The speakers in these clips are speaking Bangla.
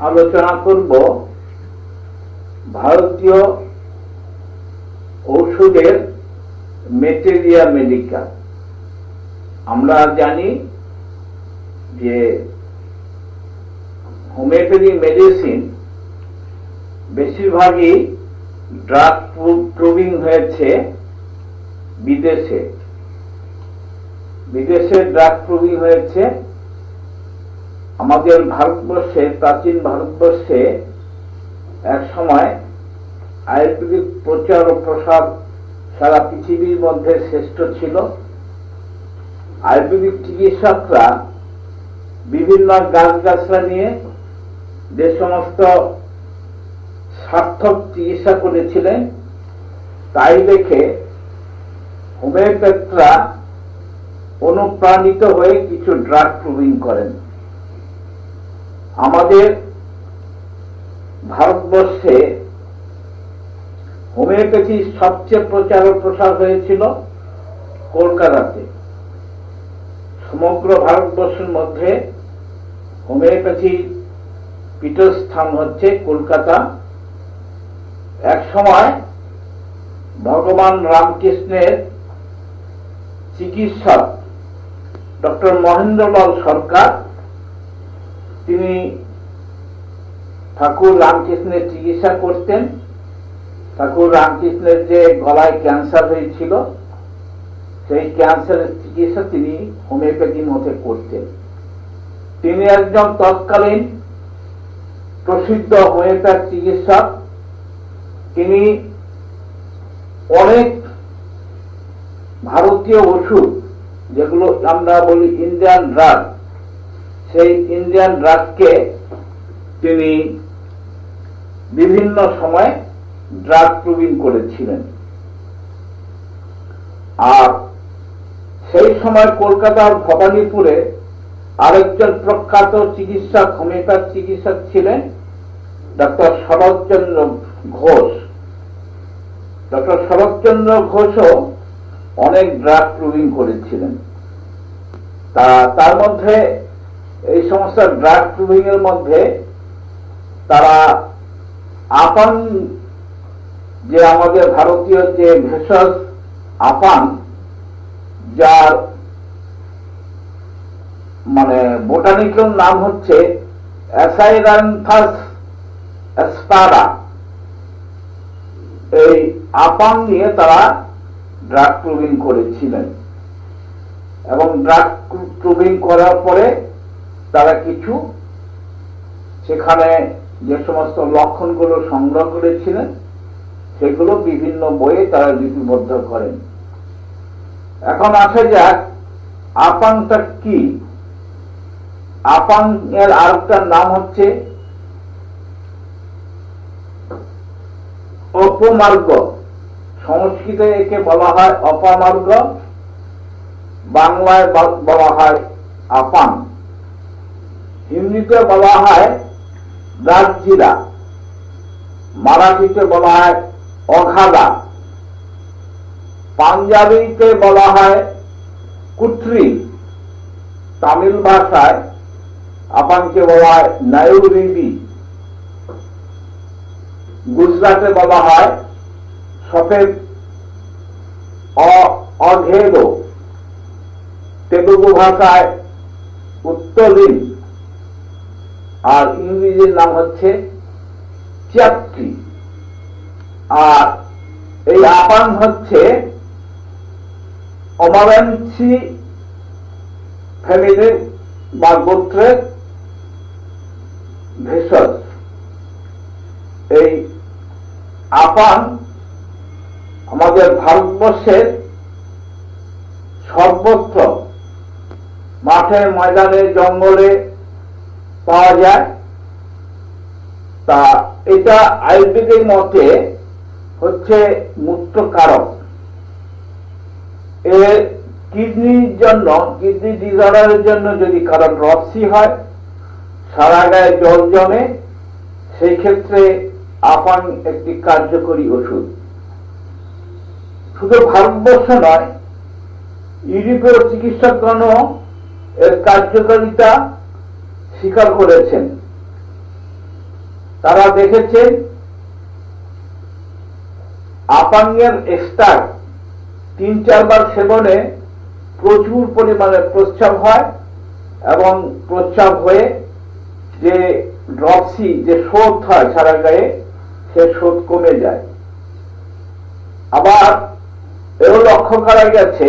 আলোচনা করব ভারতীয় ঔষধের মেটেরিয়া মেডিকা আমরা জানি যে হোমিওপ্যাথি মেডিসিন বেশিরভাগই ড্রাগ প্রুভিং হয়েছে বিদেশে। বিদেশে ড্রাগ প্রুভিং হয়েছে আমাদের ভারতবর্ষে, প্রাচীন ভারতবর্ষে এক সময় আয়ুর্বেদিক প্রচার ও প্রসার সারা পৃথিবীর মধ্যে শ্রেষ্ঠ ছিল। আয়ুর্বেদিক চিকিৎসকরা বিভিন্ন গাছগাছরা নিয়ে যে সমস্ত সার্থক চিকিৎসা করেছিলেন, তাই দেখে হোমিওপ্যাথরা অনুপ্রাণিত হয়ে কিছু ড্রাগ প্রুভিং করেন। আমাদের ভারতবর্ষে হোমিওপ্যাথির সবচেয়ে প্রচার ও প্রসার হয়েছিল কলকাতাতে। সমগ্র ভারতবর্ষের মধ্যে হোমিওপ্যাথির পীঠস্থান হচ্ছে কলকাতা। এক সময় ভগবান রামকৃষ্ণের চিকিৎসক ডক্টর মহেন্দ্রলাল সরকার তিনি ঠাকুর রামকৃষ্ণের চিকিৎসা করতেন। ঠাকুর রামকৃষ্ণের যে গলায় ক্যান্সার হয়েছিল, সেই ক্যান্সারের চিকিৎসা তিনি হোমিওপ্যাথি মতে করতেন। তিনি একজন তৎকালীন প্রসিদ্ধ হোমিওপ্যাথ চিকিৎসক। তিনি অনেক ভারতীয় ওষুধ, যেগুলো আমরা বলি ইন্ডিয়ান ড্রাগ সেই ইন্ডিয়ান ড্রাগকে তিনি বিভিন্ন সময় ড্রাগ প্রবীণ করেছিলেন। আর সেই সময় কলকাতার ভবানীপুরে আরেকজন প্রখ্যাত চিকিৎসক, হোমিওপ্যাথ চিকিৎসক ছিলেন ডক্টর শরৎচন্দ্র ঘোষ। ডক্টর শরৎচন্দ্র ঘোষও অনেক ড্রাগ প্রুভিং করেছিলেন। তা, তার মধ্যে এই সমস্ত ড্রাগ প্রুভিং এর মধ্যে তারা আপান যে আমাদের ভারতীয় যে ভেষজ আপান, যার মানে বোটানিক্যাল নাম হচ্ছে এই আপান নিয়ে তারা ড্রাগ প্রুভিং করেছিলেন। এবং ড্রাগ প্রুভিং করার পরে তারা কিছু। সেখানে যে সমস্ত লক্ষণগুলো সংগ্রহ করেছিলেন, সেগুলো বিভিন্ন বইয়ে তারা লিপিবদ্ধ করেন। এখন আসা যাক, আপাংটা কি? আপাং এর আরেকটার নাম হচ্ছে অপমার্গ। সংস্কৃতে একে বলা হয় অপমার্গ, বাংলায় বলা হয় আপান হিন্দিতে বলা হয় রাজজিরা মারাঠিতে বলা হয় অঘাদা পাঞ্জাবিতে বলা হয় কুটরি তামিল ভাষায় আপানকে বলা হয় নায়ুরিবি, গুজরাটে বলা হয় সফেদ অঘেদ, তেলুগু ভাষায় উত্তরীন আর ইংরেজির নাম হচ্ছে চ্যাপ্টি। আর এই আপান হচ্ছে অমারেন্সি ফ্যামিলির বা গোত্রের ভেষজ। এই আপান আমাদের ভারতবর্ষের সর্বত্র, মাঠে, ময়দানে, জঙ্গলে পাওয়া যায়। তা এটা আয়ুর্বেদিক মতে হচ্ছে মূত্রকারক এর কিডনির জন্য, কিডনি ডিসঅর্ডারের জন্য যদি কারণ রক্সি হয়, সারা গায়ে জল জমে, সেই ক্ষেত্রে আপান একটি কার্যকরী ওষুধ। শুধু ভারতবর্ষ নয় ইউরোপীয় চিকিৎসকগণও এর কার্যকারিতা স্বীকার করেছেন। তারা দেখেছেন আপাঙ্গের এক্সট্রা তিন চারবার সেবনে প্রচুর পরিমাণে প্রস্রাব হয় এবং প্রস্রাব হয়ে যে ড্রপসি, যে শোধ হয় সারা গায়ে, সে শোধ কমে যায়। আবার এও লক্ষ্য করা গেছে,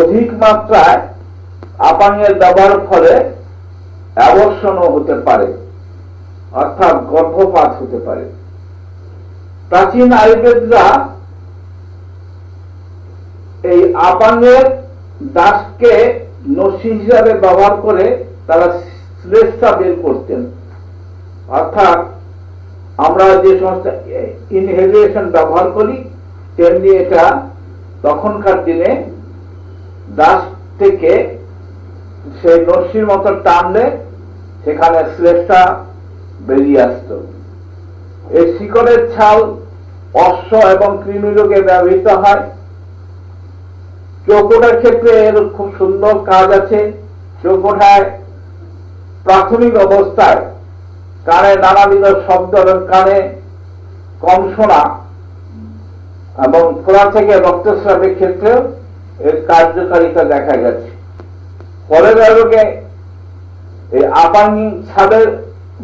অধিক মাত্রায় আপাঙ্গের ব্যবহার ফলে অ্যাবর্ষণও হতে পারে, অর্থাৎ গর্ভপাত হতে পারে। প্রাচীন আয়ুর্বেদরা এই আপাঙ্গের দাসকে নসি হিসাবে ব্যবহার করে তারা শ্লেষা বের করতেন। অর্থাৎ আমরা যে সমস্ত ইনহেলিয়েশন ব্যবহার করি, তেমনি এটা তখনকার দিনে দাস থেকে সেই নসির মতো টানলে সেখানে শ্লেষটা বেরিয়ে আসতো। এই শিকড়ের ছাল অশ্ব এবং কৃমি রোগে ব্যবহৃত হয়। চৌকোটার ক্ষেত্রে এর খুব সুন্দর কাজ আছে। চৌকোঠায় প্রাথমিক অবস্থায় কানে নানাবিধ শব্দ এবং কানে কম শোনা এবং ফোড়া থেকে রক্তস্রাবের ক্ষেত্রেও এর কার্যকারিতা দেখা গেছে। পরের রোগে এই আপাঙ্গি ছাদের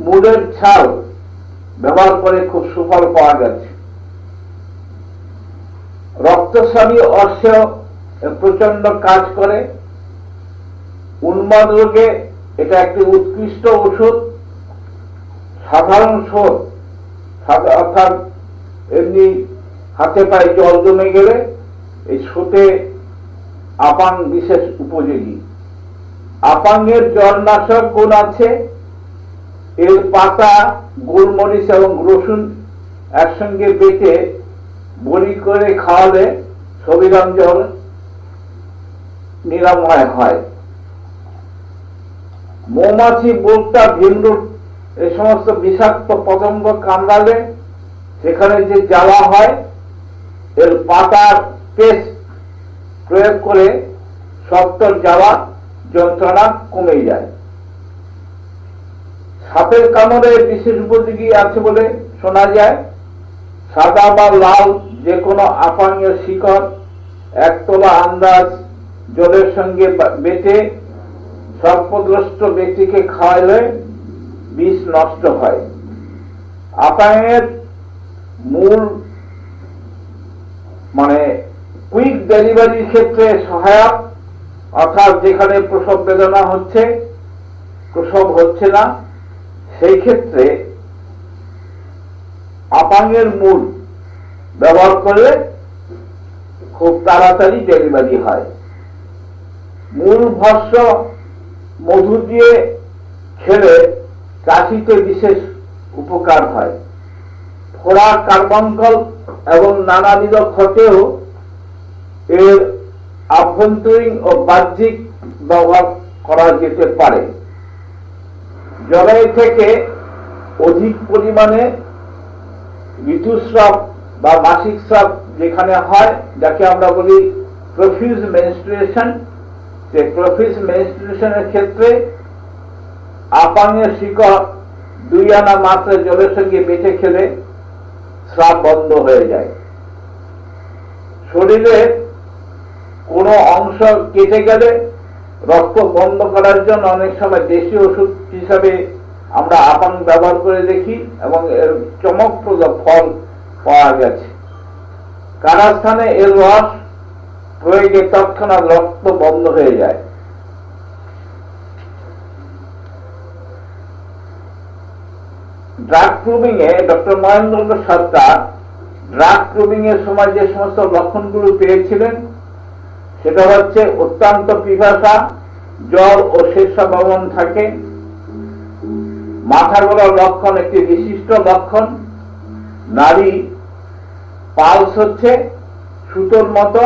মুডের ছাল ব্যবহার করে খুব সুফল পাওয়া গেছে। রক্তস্রাবী অশ্বেও প্রচণ্ড কাজ করে। উন্মাদ রোগে এটা একটি উৎকৃষ্ট ওষুধ। সাধারণ শোধ অর্থাৎ এমনি হাতে পায়ে জল জমে গেলে এই শোতে আপাং বিশেষ উপযোগী। আপাঙ্গের জলনাশক গুণ আছে? এর পাতা, গোলমরিচ এবং রসুন একসঙ্গে বেটে বড়ি করে খাওয়ালে সবিরাম জল নিরাময় হয়। মৌমাছি বোলটা ভিমরুট এই সমস্ত বিষাক্ত পতঙ্গ কামড়ালে সেখানে যে জ্বালা হয়, এর পাতার পেস্ট প্রয়োগ করে সত্তর জ্বালা যন্ত্রণা কমে যায়। সাপের কামড়ে বিশেষ উপযোগী আছে বলে শোনা যায়। সাদা বা লাল যে কোনো আপাঙ্গের শিকড়, একতলা আন্দাজ জলের সঙ্গে বেটে সর্পগ্রস্ত ব্যক্তিকে খাওয়ালে বিষ নষ্ট হয়। আপাঙ্গের মূল মানে কুইক ডেলিভারির ক্ষেত্রে সহায়ক অর্থাৎ যেখানে প্রসব বেদনা হচ্ছে, প্রসব হচ্ছে না, সেই ক্ষেত্রে আপাঙ্গের মূল ব্যবহার করলে খুব তাড়াতাড়ি ডেলিভারি হয়। মূল ভস্য মধু দিয়ে খেলে কাশিতে বিশেষ উপকার হয়। ফোড়া কার্বঙ্কল এবং নানাবিধ ক্ষতেও এর আভ্যন্তরীণ ও বাহ্যিক ব্যবহার করা যেতে পারে। জরায়ু থেকে অধিক পরিমাণে ঋতুস্রাব বা মাসিক স্রাব যেখানে হয়, যাকে আমরা বলি প্রফিউজ মেনস্ট্রুয়েশন যে প্রফিউজ মেনস্ট্রুয়েশনের ক্ষেত্রে আপাঙের শিকড় দুই আনা মাত্রা জলের সঙ্গে বেঁচে খেলে স্রাব বন্ধ হয়ে যায়। শরীরে কোনো অংশ কেটে গেলে রক্ত বন্ধ করার জন্য অনেক সময় দেশি ওষুধ হিসাবে আমরা আপান ব্যবহার করে দেখি এবং এর চমকপ্রদ ফল পাওয়া গেছে। কারাস্থানে এর রস প্রয়োগে তৎক্ষণাৎ রক্ত বন্ধ হয়ে যায়। ড্রাগ প্রুভিং এ doctor Mahendra Sarkar drug proving এর সময় যে সমস্ত লক্ষণগুলো পেয়েছিলেন সেটা হচ্ছে অত্যন্ত পিপাসা, জ্বর ও শীর্ষভবন থাকে। মাথা গড়ার লক্ষণ, একটি বিশিষ্ট লক্ষণ, নারী পালস হচ্ছে সুতোর মতো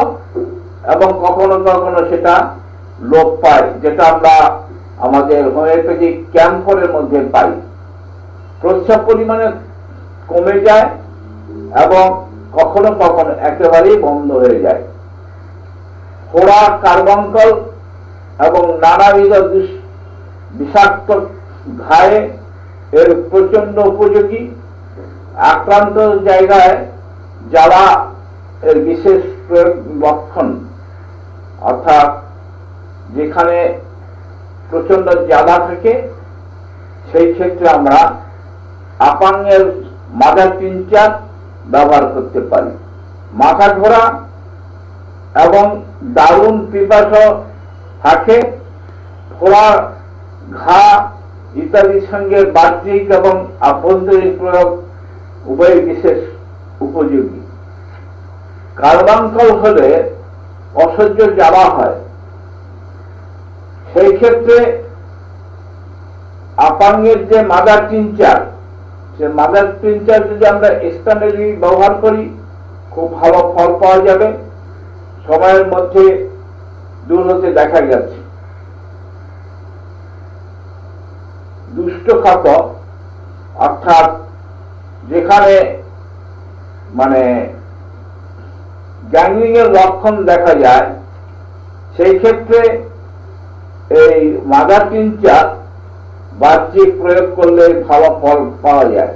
এবং কখনো কখনো সেটা লোপ পায়, যেটা আমরা আমাদের হোমিওপ্যাথিক ক্যাম্পরের মধ্যে পাই। প্রস্রাব পরিমাণে কমে যায় এবং কখনো কখনো একেবারেই বন্ধ হয়ে যায়। ফোড়া কার্বঙ্কল এবং নানাবিধ বিষাক্ত ঘায়ে এর প্রচণ্ড উপযোগী। আক্রান্ত জায়গায় যারা এর বিশেষ লক্ষণ। অর্থাৎ যেখানে প্রচণ্ড জ্বালা থাকে, সেই ক্ষেত্রে আমরা আপাঙ্গের মাদার টিনচার ব্যবহার করতে পারি। মাথা ঘোরা এবং দারুণ পিপাস থাকে। ফোড়া ঘা ইত্যাদির সঙ্গে বাহ্যিক এবং আভ্যন্তরীণ প্রয়োগ উভয় বিশেষ উপযোগী। কার্বাঙ্কল হলে অসহ্য জ্বালা হয়। সেই ক্ষেত্রে আপাঙ্গের যে মাদার টিনচার সে মাদার টিনচার যদি আমরা এক্সটার্নালি ব্যবহার করি, খুব ভালো ফল পাওয়া যাবে। সময়ের মধ্যে দূর হতে দেখা যাচ্ছে দুষ্টখাত অর্থাৎ যেখানে মানে গ্যাংলিং এর লক্ষণ দেখা যায়, সেই ক্ষেত্রে এই মাদার টিনচার বাহ্যিক প্রয়োগ করলে ভালো ফল পাওয়া যায়।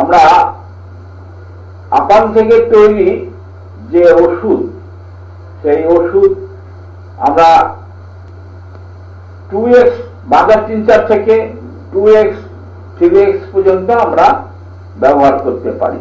আমরা আপান থেকে তৈরি যে ওষুধ সেই ওষুধ আমরা টু এক্স বাজার টিনচার থেকে টু এক্স থ্রি এক্স পর্যন্ত আমরা ব্যবহার করতে পারি।